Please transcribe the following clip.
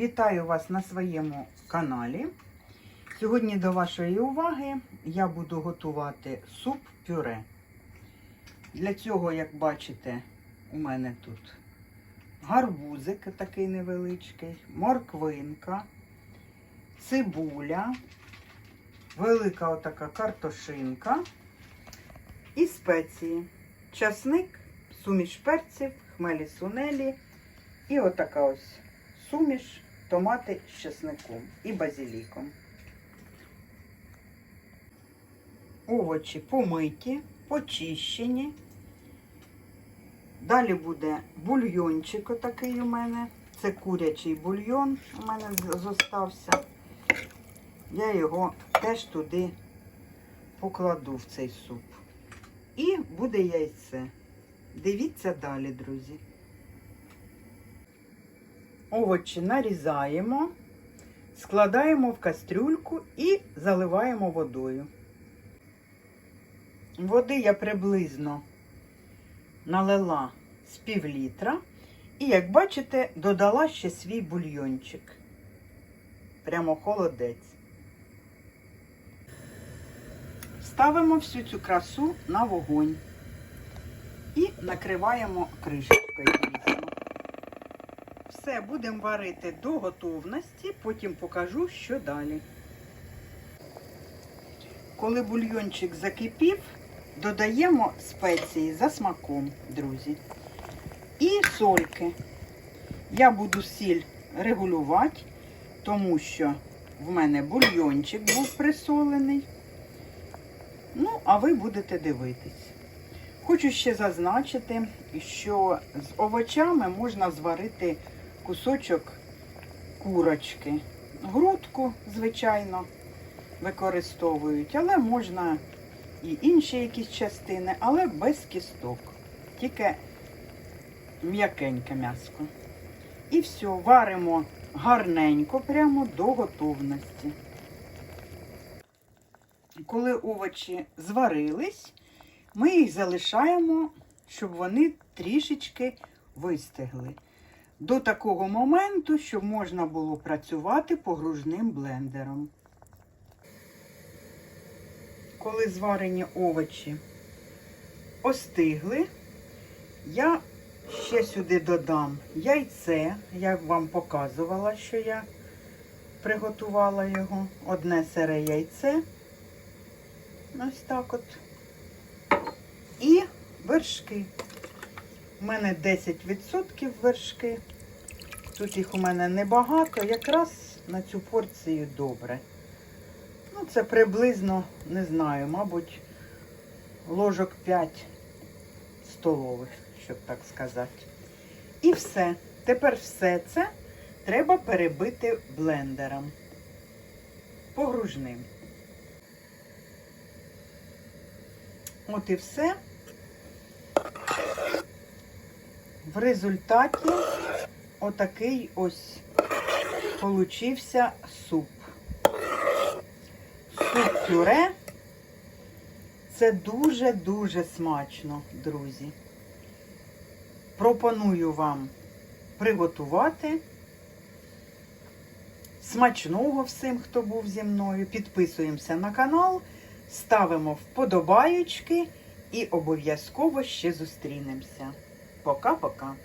Вітаю вас на своєму каналі. Сьогодні до вашої уваги я буду готувати суп-пюре. Для цього, як бачите, у мене тут гарбузик такий невеличкий, морквинка, цибуля, велика отака картошинка і спеції. Часник, суміш перців, хмелі сунелі. І отака ось суміш, томати з чесником і базиліком. Овочі помиті, почищені. Далі буде бульйончик отакий у мене. Це курячий бульйон у мене зостався. Я його теж туди покладу в цей суп. І буде яйце. Дивіться далі, друзі. Овочі нарізаємо, складаємо в кастрюльку і заливаємо водою. Води я приблизно налила з пів літра. І, як бачите, додала ще свій бульйончик. Прямо холодець. Ставимо всю цю красу на вогонь і накриваємо кришечкою. Все, будемо варити до готовності, потім покажу, що далі. Коли бульйончик закипів, додаємо спеції за смаком, друзі. І сольки. Я буду сіль регулювати, тому що в мене бульйончик був присолений. Ну, а ви будете дивитись. Хочу ще зазначити, що з овочами можна зварити кусочок курочки. Грудку, звичайно, використовують, але можна і інші якісь частини, але без кісток. Тільки м'якеньке м'яско. І все, варимо гарненько прямо до готовності. Коли овочі зварились, ми їх залишаємо, щоб вони трішечки вистигли. До такого моменту, щоб можна було працювати погружним блендером. Коли зварені овочі остигли, я ще сюди додам яйце, я вам показувала, що я приготувала його. Одне сире яйце. Ось так от. І вершки. У мене 10% вершки. Тут їх у мене небагато, якраз на цю порцію добре. Ну, це приблизно, не знаю, мабуть, ложок 5 столових, щоб так сказати. І все. Тепер все це треба перебити блендером. Погружним. От і все. В результаті отакий ось получився суп. Суп пюре. Це дуже-дуже смачно, друзі. Пропоную вам приготувати. Смачного всім, хто був зі мною. Підписуємося на канал, ставимо вподобаючки і обов'язково ще зустрінемося. Пока-пока.